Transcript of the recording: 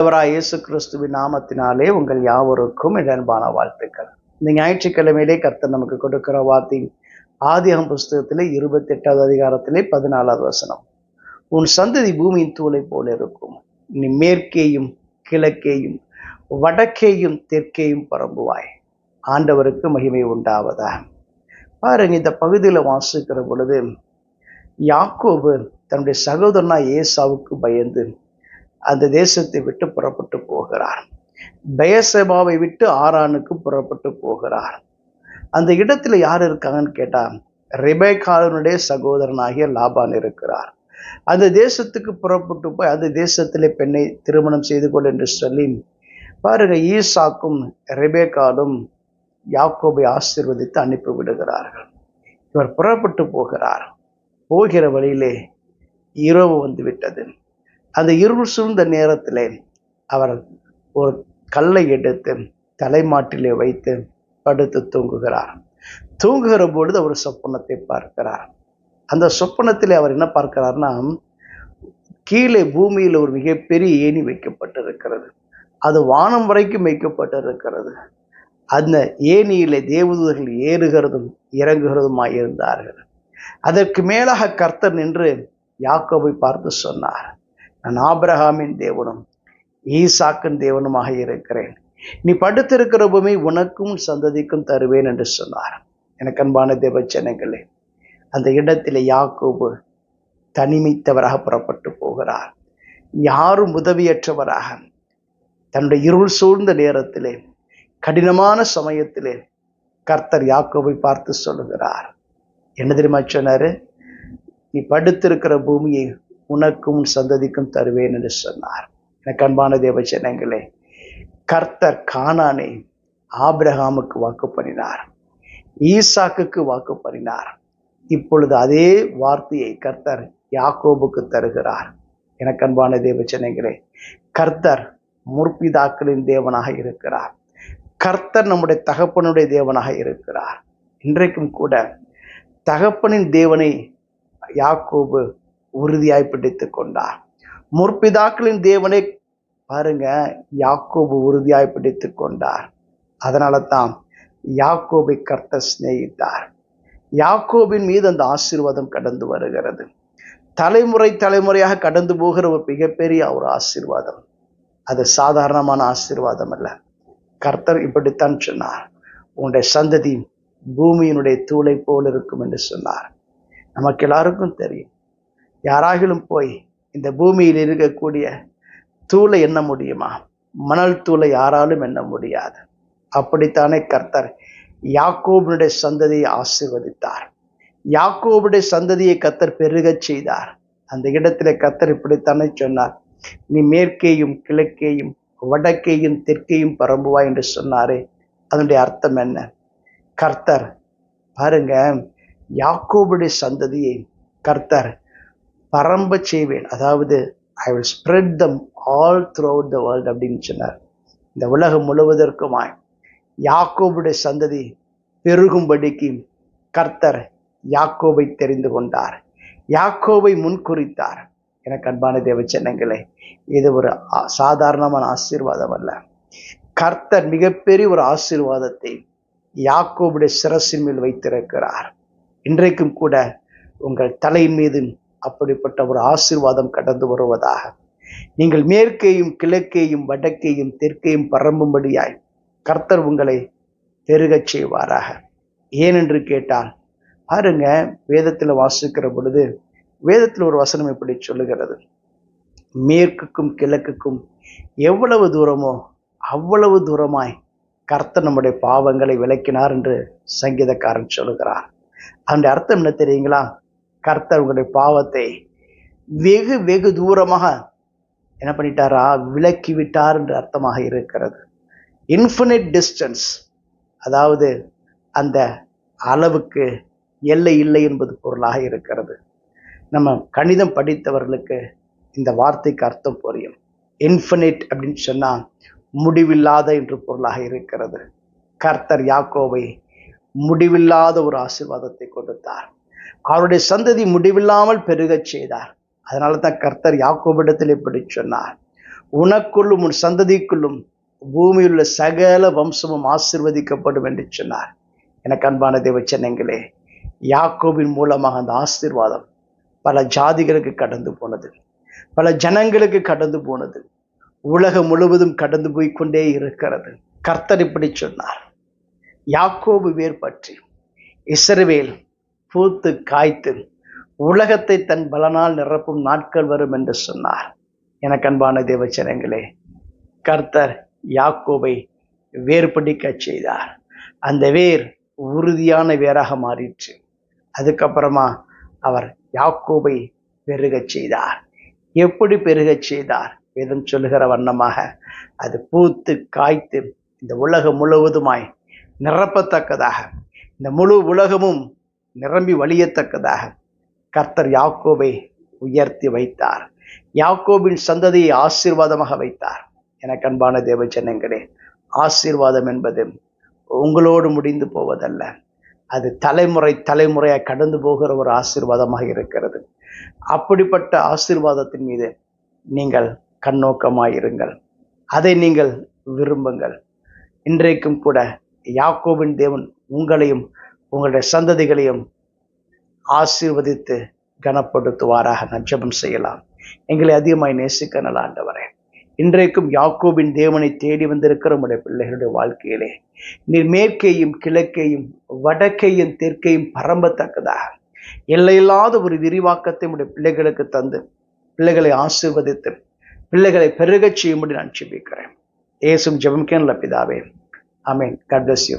ஆண்டவராய் இயேசு கிறிஸ்துவின் நாமத்தினாலே உங்கள் யாவருக்கும் இடன்பான வாழ்த்துக்கள். இந்த ஞாயிற்றுக்கிழமையிலே கர்த்தர் நமக்கு கொடுக்கிற வார்த்தை ஆதிகம் புஸ்தகத்திலே இருபத்தி எட்டாவது அதிகாரத்திலே பதினாலாவது வசனம். உன் சந்ததி பூமியின் தூளை போல இருக்கும். நீ மேற்கேயும் கிழக்கேயும் வடக்கேயும் தெற்கேயும் பரம்புவாய். ஆண்டவருக்கு மகிமை உண்டாவதா பாருங்க இந்த பகுதியில் வாசிக்கிற பொழுது யாக்கோபு தன்னுடைய சகோதரனா ஏசாவுக்கு பயந்து அந்த தேசத்தை விட்டு புறப்பட்டு போகிறார். பெயசபாவை விட்டு ஆரானுக்கு புறப்பட்டு போகிறார். அந்த இடத்துல யார் இருக்காங்கன்னு கேட்டா ரிபேகாலனுடைய சகோதரனாகிய லாபான் இருக்கிறார். அந்த தேசத்துக்கு புறப்பட்டு போய் அந்த தேசத்திலே பெண்ணை திருமணம் செய்து கொள் என்று சொல்லி பாருங்க ஈசாக்கும் ரெபேக்காலும் யாக்கோபை ஆசீர்வதித்து அனுப்பி விடுகிறார்கள். இவர் புறப்பட்டு போகிறார். போகிற வழியிலே இரவு வந்து விட்டது. அந்த இருள் சூழ்ந்த நேரத்தில் அவர் ஒரு கல்லை எடுத்து தலைமாட்டிலே வைத்து படுத்து தூங்குகிறார். தூங்குகிற பொழுது அவர் சொப்பனத்தை பார்க்கிறார். அந்த சொப்பனத்தில் அவர் என்ன பார்க்கிறார்னா கீழே பூமியில் ஒரு மிகப்பெரிய ஏணி வைக்கப்பட்டிருக்கிறது. அது வானம் வரைக்கும் வைக்கப்பட்டிருக்கிறது. அந்த ஏணியிலே தேவதூதர்கள் ஏறுகிறதும் இறங்குகிறதுமாய் இருந்தார்கள் அதற்கு மேலாக கர்த்தர் நின்று யாக்கோவை பார்த்து சொன்னார். நான் ஆபிரஹாமின் தேவனும் ஈசாக்கின் தேவனுமாக இருக்கிறேன். நீ படுத்திருக்கிற பூமி உனக்கும் சந்ததிக்கும் தருவேன் என்று சொன்னார். எனக்கு அன்பான தேவச்சனங்களே அந்த இடத்தில் யாக்கோபு தனிமைத்தவராக புறப்பட்டு போகிறார். யாரும் உதவியற்றவராக தன்னுடைய இருள் சூழ்ந்த நேரத்திலே கடினமான சமயத்திலே கர்த்தர் யாக்கோவை பார்த்து சொல்லுகிறார். என்ன தெரியுமா சொன்னார்? நீ படுத்திருக்கிற பூமியை உனக்கும் உன் சந்ததிக்கும் தருவேன் என்று சொன்னார். எனக்கு அன்பான தேவச்சனங்களே கர்த்தர் கானானை ஆபிரகாமுக்கு வாக்கு பண்ணினார் ஈசாக்குக்கு வாக்கு பண்ணினார். இப்பொழுது அதே வார்த்தையை கர்த்தர் யாக்கோபுக்கு தருகிறார். எனக்கு அன்பான தேவச்சனங்களே கர்த்தர் முற்பிதாக்களின் தேவனாக இருக்கிறார். கர்த்தர் நம்முடைய தகப்பனுடைய தேவனாக இருக்கிறார். இன்றைக்கும் கூட தகப்பனின் தேவனை யாக்கோபு உறுதியாய் பிடித்து கொண்டார் முற்பிதாக்களின் தேவனை பாருங்க யாக்கோபு உறுதியாய் பிடித்து கொண்டார் அதனால தான் யாக்கோபை கர்த்தர் சிநேகித்தார். யாக்கோபின் மீது அந்த ஆசீர்வாதம் கடந்து வருகிறது. தலைமுறை தலைமுறையாக கடந்து போகிற ஒரு மிகப்பெரிய ஒரு ஆசீர்வாதம். அது சாதாரணமான ஆசீர்வாதம் அல்ல. கர்த்தர் இப்படித்தான் சொன்னார். உன்னுடைய சந்ததி பூமியினுடைய தூளை போல் இருக்கும் என்று சொன்னார். நமக்கு எல்லாருக்கும் தெரியும். யாராகிலும் போய் இந்த பூமியில் இருக்கக்கூடிய தூளை எண்ண முடியுமா? மணல் தூளை யாராலும் எண்ண முடியாது. அப்படித்தானே கர்த்தர் யாக்கோபனுடைய சந்ததியை ஆசிர்வதித்தார். யாக்கோபுடைய சந்ததியை கத்தர் பெருகச் செய்தார். அந்த இடத்துல கத்தர் இப்படித்தானே சொன்னார். நீ மேற்கேயும் கிழக்கேயும் வடக்கேயும் தெற்கேயும் பரம்புவாய் என்று சொன்னாரே. அதனுடைய அர்த்தம் என்ன? கர்த்தர் பாருங்க யாக்கோபுடைய சந்ததியை கர்த்தர் பரம்ப செய்வேன். அதாவது I will spread them all throughout the world அப்படின்னு சொன்னார். இந்த உலகம் முழுவதற்குமாய் யாக்கோபுடைய சந்ததி பெருகும்படிக்கு கர்த்தர் யாக்கோபை தெரிந்து கொண்டார். யாக்கோவை முன்குறித்தார். எனக்கு அன்பான சின்னங்களே இது ஒரு சாதாரணமான ஆசீர்வாதம் அல்ல. கர்த்தர் மிகப்பெரிய ஒரு ஆசீர்வாதத்தை யாக்கோபுடைய சிரசின் மேல் வைத்திருக்கிறார். இன்றைக்கும் கூட உங்கள் தலையின் மீதும் அப்படிப்பட்ட ஒரு ஆசீர்வாதம் கடந்து வருவதாக. நீங்கள் மேற்கேயும் கிழக்கேயும் வடக்கேயும் தெற்கேயும் பரம்பும்படியாய் கர்த்தர் உங்களை பெருகச் செய்வாராக. ஏனென்று கேட்டால் பாருங்க வேதத்தில் வாசிக்கிற பொழுது வேதத்தில் ஒரு வசனம் இப்படி சொல்லுகிறது. மேற்குக்கும் கிழக்குக்கும் எவ்வளவு தூரமோ அவ்வளவு தூரமாய் கர்த்தர் நம்முடைய பாவங்களை விளக்கினார் என்று சங்கீதக்காரன் சொல்லுகிறார். அந்த அர்த்தம் என்ன தெரியுங்களா? கர்த்தர் உங்களுடைய பாவத்தை வெகு வெகு தூரமாக என்ன பண்ணிட்டாரா? விலக்கி விட்டார் என்று அர்த்தமாக இருக்கிறது. இன்ஃபினிட் டிஸ்டன்ஸ் அதாவது அந்த அளவுக்கு எல்லை இல்லை என்பது பொருளாக இருக்கிறது. நம்ம கணிதம் படித்தவர்களுக்கு இந்த வார்த்தைக்கு அர்த்தம் புரியும். இன்ஃபினிட் அப்படின்னு சொன்னால் முடிவில்லாத என்று பொருளாக இருக்கிறது. கர்த்தர் யாக்கோவை முடிவில்லாத ஒரு ஆசீர்வாதத்தை கொடுத்தார். அவருடைய சந்ததி முடிவில்லாமல் பெருகச் செய்தார். அதனால தான் கர்த்தர் யாக்கோபிடத்தில் இப்படி சொன்னார். உனக்குள்ளும் உன் சந்ததிக்குள்ளும் பூமியில் உள்ள சகல வம்சமும் ஆசிர்வதிக்கப்படும் என்று சொன்னார். எனக்கு அன்பான தேவச்சனங்களே யாக்கோபின் மூலமாக அந்த ஆசீர்வாதம் பல ஜாதிகளுக்கு கடந்து போனது பல ஜனங்களுக்கு கடந்து போனது உலகம் முழுவதும் கடந்து போய் கொண்டே இருக்கிறது. கர்த்தர் இப்படி சொன்னார். யாக்கோபு வேர் பற்றி இஸ்ரவேல் பூத்து காய்த்து உலகத்தை தன் பலனால் நிரப்பும் நாட்கள் வரும் என்று சொன்னார். எனக்கு அன்பான தேவச்சனங்களே கர்த்தர் யாக்கோபை வேர்பிடிக்கச் செய்தார். அந்த வேர் உறுதியான வேராக மாறிற்று. அதுக்கப்புறமா அவர் யாக்கோபை பெருகச் செய்தார். எப்படி பெருகச் செய்தார்? வேதம் சொல்லுகிற வண்ணமாக அது பூத்து காய்த்து இந்த உலகம் முழுவதுமாய் நிரப்பத்தக்கதாக. இந்த முழு உலகமும் நிரம்பி வழியத்தக்கதாக கர்த்தர் யாக்கோபை உயர்த்தி வைத்தார். யாக்கோபின் சந்ததியை ஆசீர்வாதமாக வைத்தார். எனக்கு அன்பான தேவ ஜனங்களே ஆசீர்வாதம் என்பது உங்களோடு முடிந்து போவதல்ல. அது தலைமுறை தலைமுறையாக கடந்து போகிற ஒரு ஆசீர்வாதமாக இருக்கிறது. அப்படிப்பட்ட ஆசீர்வாதத்தின் மீது நீங்கள் கண்ணோக்கமாயிருங்கள் அதை நீங்கள் விரும்புங்கள். இன்றைக்கும் கூட யாக்கோவின் தேவன் உங்களையும் உங்களுடைய சந்ததிகளையும் ஆசீர்வதித்து கனப்படுத்துவாராக. நான் ஜெபம் செய்யலாம். எங்களை அதிகமாய் நேசிக்க நல்ல ஆண்டவரே. இன்றைக்கும் யாக்கோபின் தேவனை தேடி வந்திருக்கிற உடைய பிள்ளைகளுடைய வாழ்க்கையிலே நீர் மேற்கேயும் கிழக்கையும் வடக்கையும் தெற்கையும் பரம்பத்தக்கதாக. எல்லையில்லாத ஒரு விரிவாக்கத்தை உடைய பிள்ளைகளுக்கு தந்து பிள்ளைகளை ஆசீர்வதித்து பிள்ளைகளை பெருகச் செய்யும்படி நான் ஜெபிக்கிறேன். ஏசும் ஜெபம் கேன்ல பிதாவே. ஐ மீன் பிளஸ் யூ